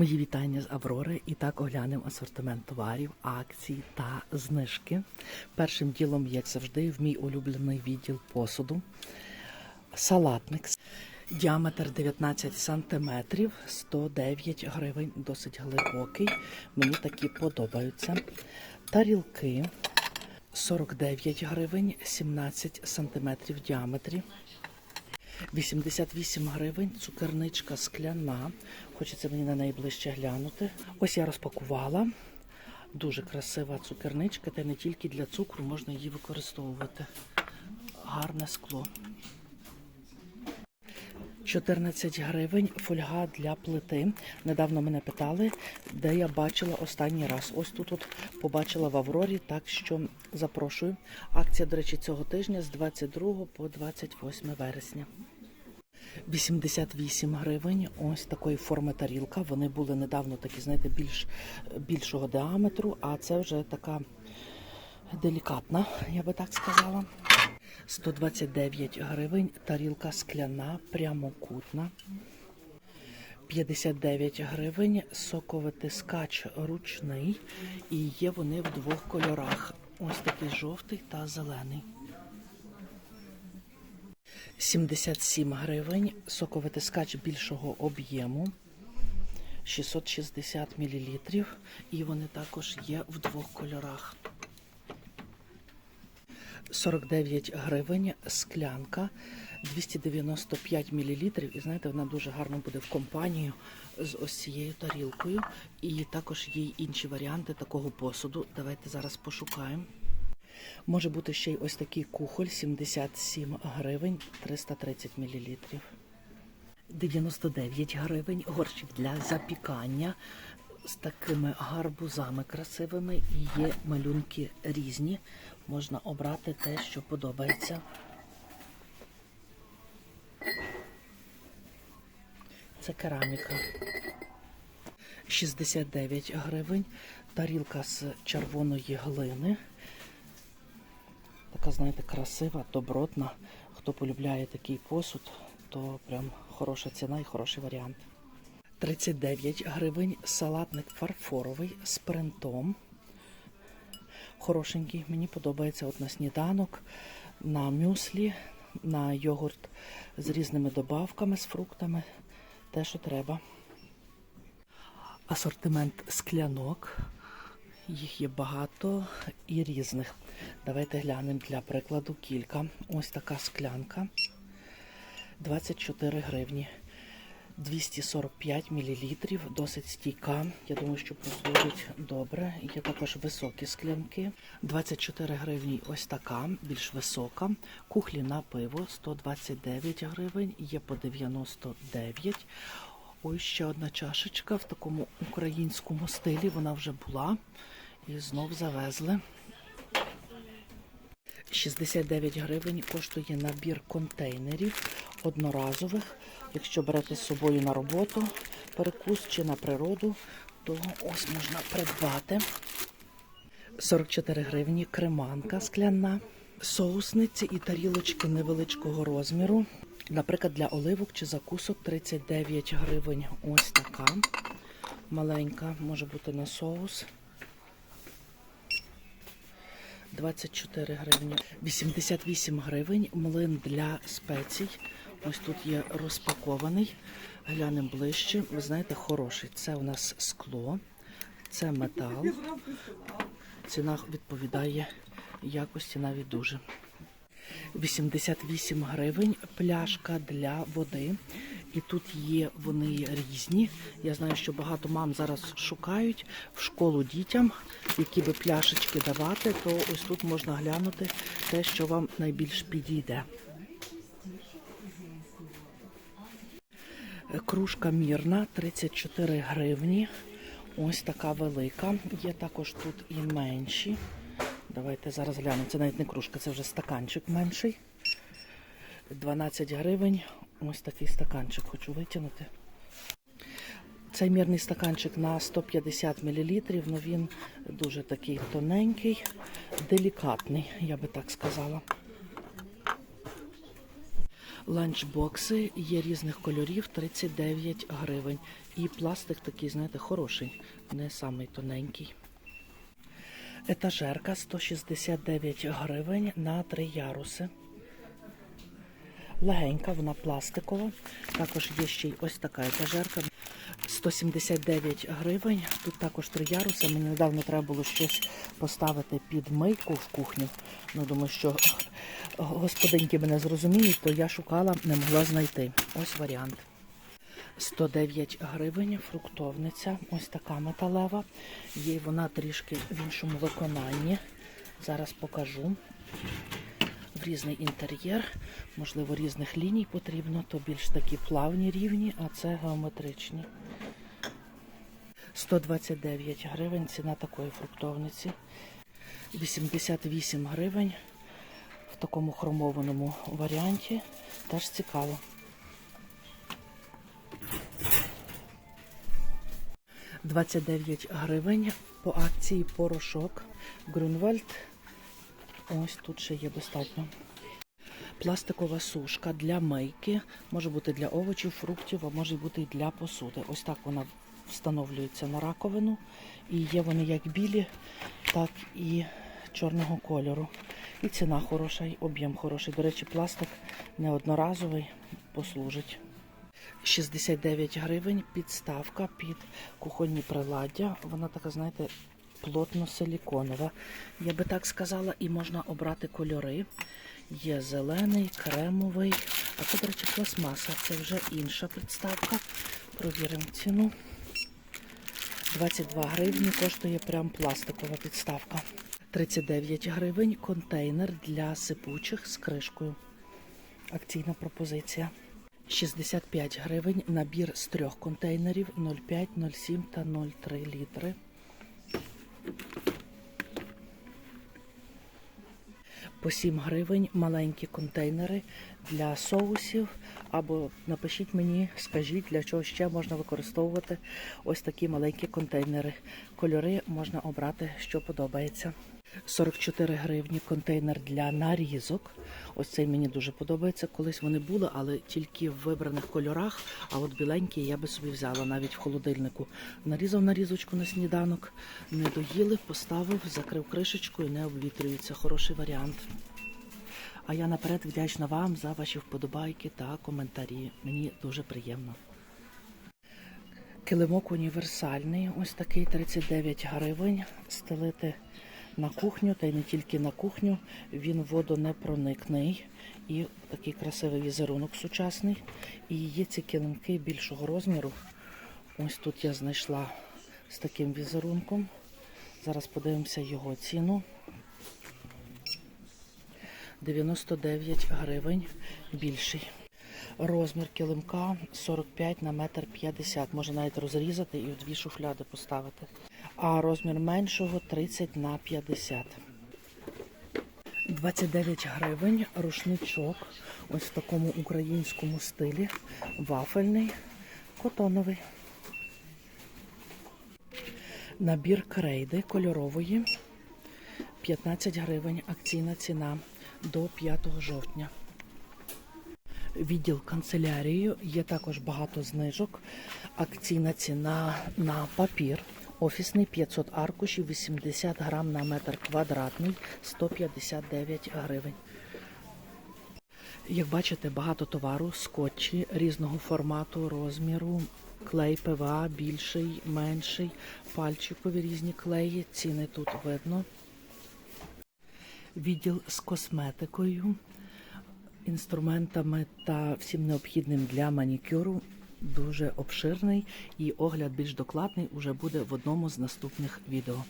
Мої вітання з Аврори. І так оглянемо асортимент товарів, акцій та знижки. Першим ділом, як завжди, в мій улюблений відділ посуду. Салатник. Діаметр 19 сантиметрів, 109 гривень, досить глибокий. Мені такі подобаються. Тарілки 49 гривень, 17 сантиметрів в діаметрі. 88 гривень, цукерничка скляна. Хочеться мені на неї ближче глянути. Ось я розпакувала. Дуже красива цукерничка, та не тільки для цукру можна її використовувати. Гарне скло. 14 гривень фольга для плити. Недавно мене питали, де я бачила останній раз. Ось тут от побачила в Аврорі, так що запрошую. Акція, до речі, цього тижня з 22 по 28 вересня. 88 гривень. Ось такої форми тарілка. Вони були недавно такі, знаєте, більш, більшого діаметру, а це вже така делікатна, я би так сказала. 129 гривень, тарілка скляна, прямокутна. 59 гривень, соковитискач ручний. І є вони в двох кольорах. Ось такий жовтий та зелений. 77 гривень, соковитискач більшого об'єму. 660 мл. І вони також є в двох кольорах. 49 гривень склянка 295 мл. І знаєте, вона дуже гарно буде в компанію з ось цією тарілкою. І також є інші варіанти такого посуду. Давайте зараз пошукаємо. Може бути ще й ось такий кухоль 77 гривень 330 мл. 99 гривень горщик для запікання з такими гарбузами красивими. І є малюнки різні. Можна обрати те, що подобається. Це кераміка. 69 гривень. Тарілка з червоної глини. Така, знаєте, красива, добротна. Хто полюбляє такий посуд, то прям хороша ціна і хороший варіант. 39 гривень салатник фарфоровий з принтом. Хорошенький, мені подобається от на сніданок, на мюслі, на йогурт з різними добавками, з фруктами. Те, що треба. Асортимент склянок. Їх є багато і різних. Давайте глянемо для прикладу кілька. Ось така склянка. 24 гривні. 245 мл, досить стійка. Я думаю, що прослужить добре. Є також високі склянки. 24 гривні ось така, більш висока. Кухлі на пиво 129 гривень, є по 99. Ось ще одна чашечка в такому українському стилі. Вона вже була. І знов завезли. 69 гривень коштує набір контейнерів одноразових. Якщо берете з собою на роботу, перекус чи на природу, то ось можна придбати. 44 гривні креманка скляна, соусниці і тарілочки невеличкого розміру. Наприклад, для оливок чи закусок 39 гривень. Ось така маленька, може бути на соус. 24 гривні. 88 гривень. Млин для спецій. Ось тут є розпакований. Глянемо ближче. Ви знаєте, хороший. Це у нас скло, це метал. Ціна відповідає якості навіть дуже. 88 гривень пляшка для води. І тут є вони різні. Я знаю, що багато мам зараз шукають в школу дітям, які би пляшечки давати, то ось тут можна глянути те, що вам найбільш підійде. Кружка мірна 34 гривні. Ось така велика. Є також тут і менші. Давайте зараз глянемо. Це навіть не кружка, це вже стаканчик менший. 12 гривень. Ось такий стаканчик хочу витягнути. Цей мірний стаканчик на 150 мл, але він дуже такий тоненький, делікатний, я би так сказала. Ланчбокси є різних кольорів 39 гривень. І пластик такий, знаєте, хороший, не самий тоненький. Етажерка 169 гривень на три яруси. Легенька, вона пластикова. Також є ще й ось така етажерка. 179 гривень. Тут також три яруси. Мені недавно треба було щось поставити під мийку в кухню. Ну, думаю, що господинки мене зрозуміють, то я шукала, не могла знайти. Ось варіант. 109 гривень, фруктовниця, ось така металева. Є вона трішки в іншому виконанні. Зараз покажу. В різний інтер'єр, можливо, різних ліній потрібно, то більш такі плавні рівні, а це геометричні. 129 гривень ціна такої фруктовниці. 88 гривень в такому хромованому варіанті. Теж цікаво. – 29 гривень по акції порошок Грюнвальд. Ось тут ще є достатньо. Пластикова сушка для мийки. Може бути для овочів, фруктів, а може бути і для посуди. Ось так вона встановлюється на раковину. І є вони як білі, так і чорного кольору. І ціна хороша, і об'єм хороший. До речі, пластик не одноразовий, послужить. 69 гривень підставка під кухонні приладдя. Вона така, знаєте, плотно силіконова. Я би так сказала, і можна обрати кольори. Є зелений, кремовий, а це, до речі, пластмаса. Це вже інша підставка. Провіримо ціну. 22 гривні коштує прям пластикова підставка. 39 гривень контейнер для сипучих з кришкою. Акційна пропозиція. 65 гривень набір з трьох контейнерів 0,5, 0,7 та 0,3 літри. По 7 гривень маленькі контейнери для соусів. Або напишіть мені, скажіть, для чого ще можна використовувати ось такі маленькі контейнери. Кольори можна обрати, що подобається. 44 гривні контейнер для нарізок. Ось цей мені дуже подобається. Колись вони були, але тільки в вибраних кольорах. А от біленькі я би собі взяла навіть в холодильнику. Нарізав нарізочку на сніданок, не доїли, поставив, закрив кришечкою, не обвітрюється. Хороший варіант. А я наперед вдячна вам за ваші вподобайки та коментарі. Мені дуже приємно. Килимок універсальний, ось такий 39 гривень. Стелити на кухню, та й не тільки на кухню. Він водонепроникний і такий красивий візерунок сучасний. І є ці килимки більшого розміру. Ось тут я знайшла з таким візерунком. Зараз подивимося його ціну. 99 гривень більший. Розмір килимка 45 на метр 50. Можна навіть розрізати і в дві шуфляди поставити. А розмір меншого 30 на 50. 29 гривень рушничок. Ось в такому українському стилі. Вафельний, котоновий. Набір крейди кольорової. 15 гривень. Акційна ціна до 5 жовтня. Відділ канцелярії є також багато знижок. Акційна ціна на папір. Офісний 500 аркушів, 80 грам на метр квадратний, 159 гривень. Як бачите, багато товару, скотчі різного формату, розміру, клей ПВА більший, менший, пальчикові різні клеї. Ціни тут видно. Відділ з косметикою, інструментами та всім необхідним для манікюру. Дуже обширний і огляд більш докладний уже буде в одному з наступних відео.